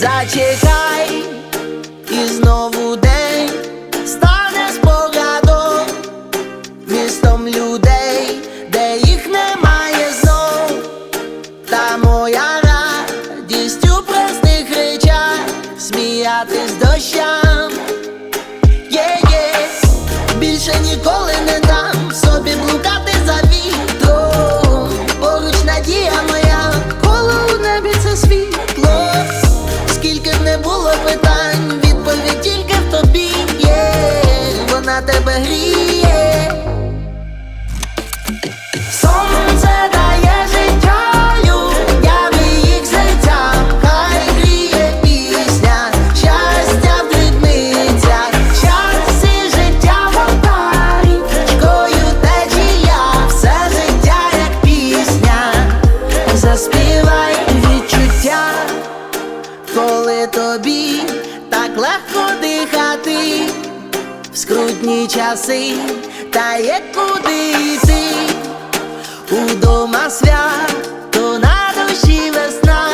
Зачекай, і знову день стане спогадом, містом людей, де їх немає знов, та моя радість у простих речах, сміятись дощам. Є-є, більше заспівай відчуття, коли тобі так легко дихати. В скрутні часи, та є йти. Удома свято на душі весна,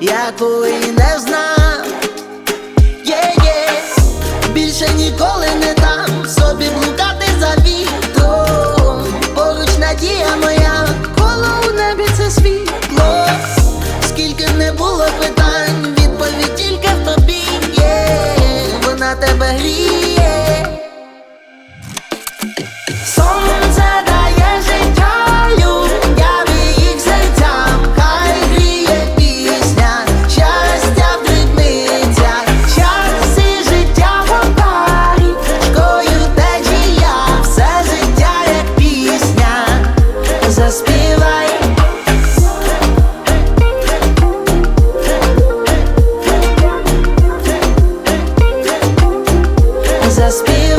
якої не знав. Є-є, більше ніколи must be